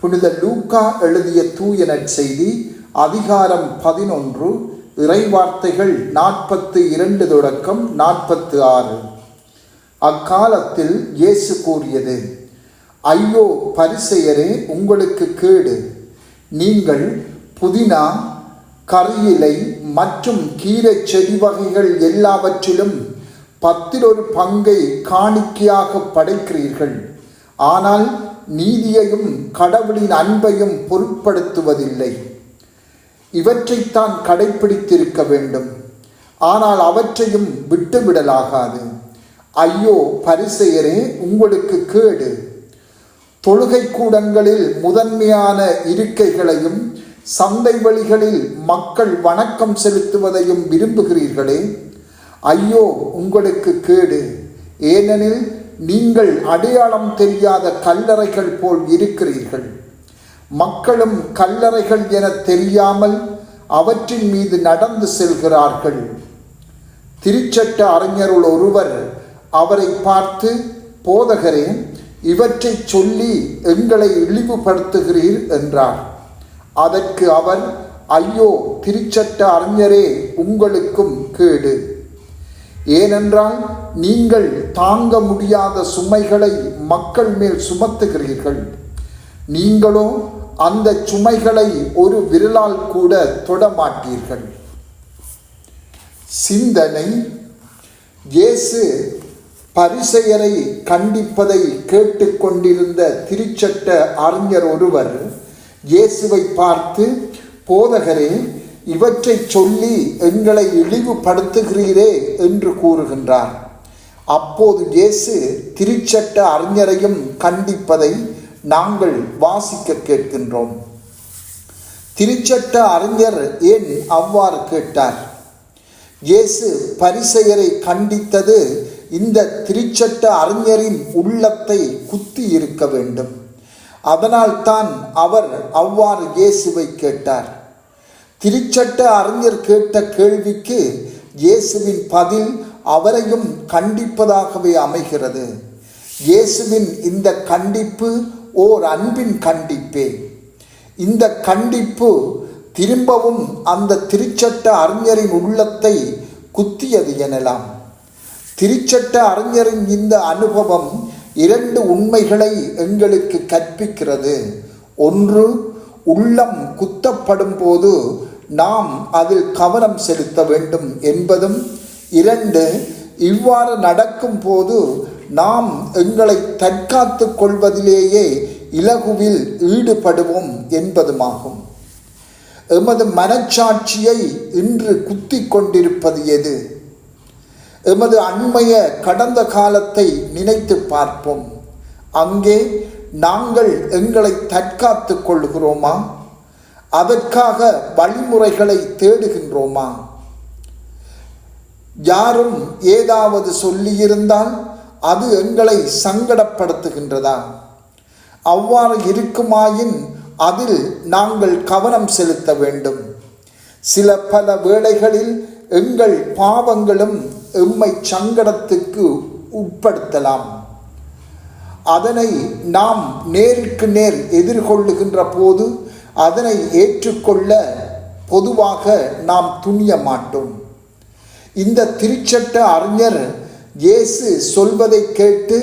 புனித லூக்கா எழுதிய தூய நற்செய்தி அதிகாரம் பதினொன்று இறைவார்த்தைகள் நாற்பத்து இரண்டு தொடக்கம் நாற்பத்து ஆறு. அக்காலத்தில் இயேசு கூறியது ஐயோ பரிசெயரே உங்களுக்கு கேடு. நீங்கள் புதினா கறியிலை மற்றும் கீரை செடி வகைகள் எல்லாவற்றிலும் பத்தில் ஒரு பங்கை காணிக்கையாக படைக்கிறீர்கள். ஆனால் நீதியையும் கடவுளின் அன்பையும் பொருட்படுத்துவதில்லை. இவற்றைத்தான் கடைப்பிடித்திருக்க வேண்டும். ஆனால் அவற்றையும் விட்டுவிடலாகாது. ஐயோ பரிசெயரே உங்களுக்கு கேடு. தொழுகை கூடங்களில் முதன்மையான இருக்கைகளையும் சந்தை வழிகளில் மக்கள் வணக்கம் செலுத்துவதையும் விரும்புகிறீர்களே. ஐயோ உங்களுக்கு கேடு. ஏனெனில் நீங்கள் அடையாளம் தெரியாத கல்லறைகள் போல் இருக்கிறீர்கள். மக்களும் கல்லறைகள் என தெரியாமல் அவற்றின் மீது நடந்து செல்கிறார்கள். திருச்சட்ட அறிஞருள் ஒருவர் அவரை பார்த்து போதகரே இவற்றை சொல்லி எங்களை இழிவுபடுத்துகிறீர் என்றார். அதற்கு அவர் ஐயோ திருச்சட்ட அறிஞரே உங்களுக்கும் கேடு. ஏனென்றால் நீங்கள் தாங்க முடியாத சுமைகளை மக்கள் மேல் சுமத்துகிறீர்கள். நீங்களோ அந்த சுமைகளை ஒரு விரலால் கூட தொடமாட்டீர்கள் சிந்தனை. இயேசு பரிசெயரை கண்டிப்பதை கேட்டுக்கொண்டிருந்த திருச்சட்ட அறிஞர் ஒருவர் இயேசுவை பார்த்து போதகரே இவற்றை சொல்லி எங்களை இழிவுபடுத்துகிறீரே என்று கூறுகின்றார். அப்போது இயேசு திருச்சட்ட அறிஞரையும் கண்டிப்பதை நாங்கள் வாசிக்க கேட்கின்றோம். திருச்சட்ட அறிஞர் ஏன் அவ்வாறு கேட்டார்? இயேசு பரிசெயரை கண்டித்தது இந்த திருச்சட்ட அறிஞரின் உள்ளத்தை குத்தி இருக்க வேண்டும். அதனால் தான் அவர் அவ்வாறு இயேசுவை கேட்டார். திருச்சட்ட அறிஞர் கேட்ட கேள்விக்கு இயேசுவின் பதில் அவரையும் கண்டிப்பதாகவே அமைகிறது. இயேசுவின் இந்த கண்டிப்பு ஓர் அன்பின் கண்டிப்பே. இந்த கண்டிப்பு திரும்பவும் அந்த திருச்சட்ட அறிஞரின் உள்ளத்தை குத்தியது எனலாம். திருச்சட்ட அறிஞரின் இந்த அனுபவம் இரண்டு உண்மைகளை எங்களுக்கு கற்பிக்கிறது. ஒன்று உள்ளம் குத்தப்படும் போது நாம் அதில் கவனம் செலுத்த வேண்டும் என்பதும் இரண்டு இவ்வாறு நடக்கும் போது நாம் எங்களை தற்காத்து கொள்வதிலேயே இலகுவில் ஈடுபடுவோம் என்பதுமாகும். எமது மனச்சாட்சியை இன்று குத்தி கொண்டிருப்பது எது? எமது அண்மைய கடந்த காலத்தை நினைத்து பார்ப்போம். அங்கே நாங்கள் எங்களை தற்காத்து கொள்கிறோமா? அதற்காக வழிமுறைகளை தேடுகின்றோமா? யாரும் ஏதாவது சொல்லியிருந்தால் அது எங்களை சங்கடப்படுத்துகின்றதா? அவ்வாறு இருக்குமாயின் அதில் நாங்கள் கவனம் செலுத்த வேண்டும். சில பல வேளைகளில் எங்கள் பாவங்களும் எம்மை சங்கடத்துக்கு உட்படுத்தலாம். அதனை நாம் நேருக்கு நேர் எதிர்கொள்ளுகின்ற போது அதனை ஏற்றுக்கொள்ள பொதுவாக நாம் துணிய மாட்டோம். இந்த திருச்சட்ட அறிஞர் இயேசு சொல்வதை கேட்டு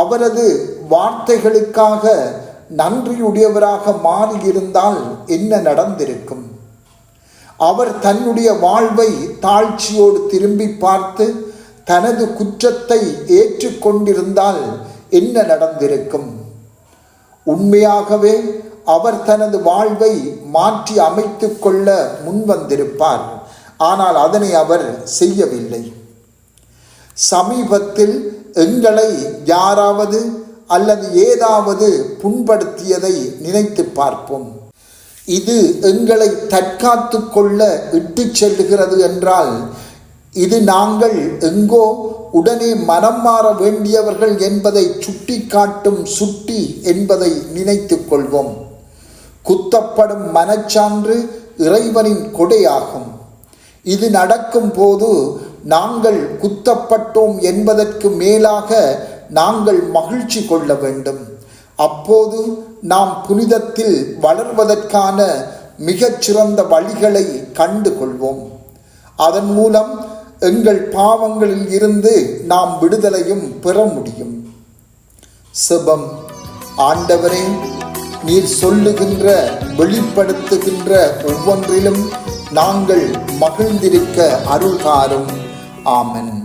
அவரது வார்த்தைகளுக்காக நன்றியுடையவராக மாறியிருந்தால் என்ன நடந்திருக்கும்? அவர் தன்னுடைய வாழ்வை தாழ்ச்சியோடு திரும்பி பார்த்து தனது குற்றத்தை ஏற்றுக்கொண்டிருந்தால் என்ன நடந்திருக்கும்? உண்மையாகவே அவர் தனது வாழ்வை மாற்றி அமைத்து கொள்ள முன்வந்திருப்பார். ஆனால் அதனை அவர் செய்யவில்லை. சமீபத்தில் எங்களை யாராவது அல்லது ஏதாவது புண்படுத்தியதை நினைத்து பார்ப்போம். இது எங்களை தற்காத்து கொள்ள இட்டு செல்லுகிறது என்றால் இது நாங்கள் எங்கோ உடனே மனம் மாற வேண்டியவர்கள் என்பதை சுட்டி காட்டும் சுட்டி என்பதை நினைத்து கொள்வோம். குத்தப்படும் மனச்சான்று இறைவனின் கொடையாகும். இது நடக்கும் போது நாங்கள் குத்தப்பட்டோம் என்பதற்கு மேலாக நாங்கள் மகிழ்ச்சி கொள்ள வேண்டும். அப்போது நாம் புனிதத்தில் வளர்வதற்கான மிகச்சிறந்த வழிகளை கண்டு கொள்வோம். அதன் மூலம் எங்கள் பாவங்களில் இருந்து நாம் விடுதலையும் பெற முடியும். செபம். ஆண்டவரே நீர் சொல்லுகின்ற வெளிப்படுத்துகின்ற ஒவ்வொன்றிலும் நாங்கள் மகிழ்ந்திருக்க அருள்காரும். ஆமென்.